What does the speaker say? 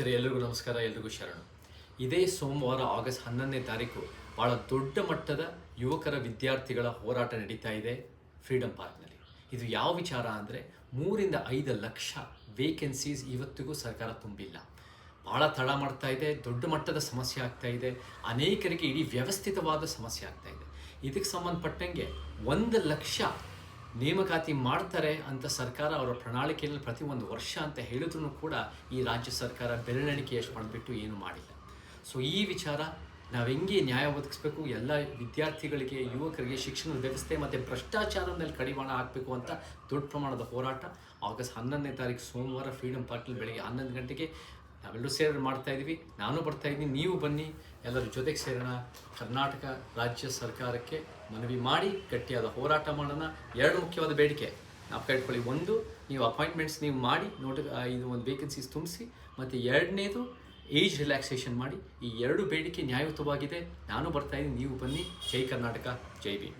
ಸರಿ ಎಲ್ರಿಗೂ ನಮಸ್ಕಾರ, ಎಲ್ರಿಗೂ ಶರಣು. ಇದೇ ಸೋಮವಾರ ಆಗಸ್ಟ್ ಹನ್ನೊಂದನೇ ತಾರೀಕು ಬಹಳ ದೊಡ್ಡ ಮಟ್ಟದ ಯುವಕರ ವಿದ್ಯಾರ್ಥಿಗಳ ಹೋರಾಟ ನಡೀತಾ ಇದೆ ಫ್ರೀಡಮ್ ಪಾರ್ಕ್ನಲ್ಲಿ. ಇದು ಯಾವ ವಿಚಾರ ಅಂದರೆ ಮೂರಿಂದ ಐದು ಲಕ್ಷ ವೇಕೆನ್ಸೀಸ್ ಇವತ್ತಿಗೂ ಸರ್ಕಾರ ತುಂಬಿಲ್ಲ. ಬಹಳ ತಡ ಮಾಡ್ತಾ ಇದೆ, ದೊಡ್ಡ ಮಟ್ಟದ ಸಮಸ್ಯೆ ಆಗ್ತಾ ಇದೆ, ಅನೇಕರಿಗೆ ಇಡೀ ವ್ಯವಸ್ಥಿತವಾದ ಸಮಸ್ಯೆ ಆಗ್ತಾ ಇದೆ. ಇದಕ್ಕೆ ಸಂಬಂಧಪಟ್ಟಂಗೆ ಒಂದು ಲಕ್ಷ ನೇಮಕಾತಿ ಮಾಡ್ತಾರೆ ಅಂತ ಸರ್ಕಾರ ಅವರ ಪ್ರಣಾಳಿಕೆಯಲ್ಲಿ ಪ್ರತಿ ಒಂದು ವರ್ಷ ಅಂತ ಹೇಳಿದ್ರು ಕೂಡ ಈ ರಾಜ್ಯ ಸರ್ಕಾರ ಬೆರಳೆಣಿಕೆಯಷ್ಟು ಮಾಡಿಬಿಟ್ಟು ಏನು ಮಾಡಿಲ್ಲ. ಸೊ ಈ ವಿಚಾರ ನಾವು ಹೆಂಗೆ ನ್ಯಾಯ ಒದಗಿಸ್ಬೇಕು? ಎಲ್ಲ ವಿದ್ಯಾರ್ಥಿಗಳಿಗೆ, ಯುವಕರಿಗೆ ಶಿಕ್ಷಣ ವ್ಯವಸ್ಥೆ ಮತ್ತು ಭ್ರಷ್ಟಾಚಾರದ ಮೇಲೆ ಕಡಿವಾಣ ಹಾಕಬೇಕು ಅಂತ ದೊಡ್ಡ ಪ್ರಮಾಣದ ಹೋರಾಟ. ಆಗಸ್ಟ್ ಹನ್ನೊಂದನೇ ತಾರೀಕು ಸೋಮವಾರ ಫ್ರೀಡಮ್ ಪಾರ್ಕ್ನಲ್ಲಿ ಬೆಳಗ್ಗೆ ಹನ್ನೊಂದು ಗಂಟೆಗೆ ನಾವೆಲ್ಲರೂ ಸೇರಿ ಮಾಡ್ತಾ ಇದ್ದೀವಿ. ನಾನು ಬರ್ತಾ ಇದ್ದೀನಿ, ನೀವು ಬನ್ನಿ, ಎಲ್ಲರ ಜೊತೆಗೆ ಸೇರೋಣ. ಕರ್ನಾಟಕ ರಾಜ್ಯ ಸರ್ಕಾರಕ್ಕೆ ಮನವಿ ಮಾಡಿ ಗಟ್ಟಿಯಾದ ಹೋರಾಟ ಮಾಡೋಣ. ಎರಡು ಮುಖ್ಯವಾದ ಬೇಡಿಕೆ. ನಾವು ಕೈಟ್ಕೊಳ್ಳಿ ಒಂದು, ನೀವು ಅಪಾಯಿಂಟ್ಮೆಂಟ್ಸ್ ನೀವು ಮಾಡಿ, ನೋಟಿ ಇದು ಒಂದು ವೇಕೆನ್ಸೀಸ್ ತುಂಬಿಸಿ, ಮತ್ತು ಎರಡನೇದು ಏಜ್ ರಿಲ್ಯಾಕ್ಸೇಷನ್ ಮಾಡಿ. ಈ ಎರಡು ಬೇಡಿಕೆ ನ್ಯಾಯಯುತವಾಗಿದೆ. ನಾನು ಬರ್ತಾ ಇದ್ದೀನಿ, ನೀವು ಬನ್ನಿ. ಜೈ ಕರ್ನಾಟಕ, ಜೈ ಭೀಮ್.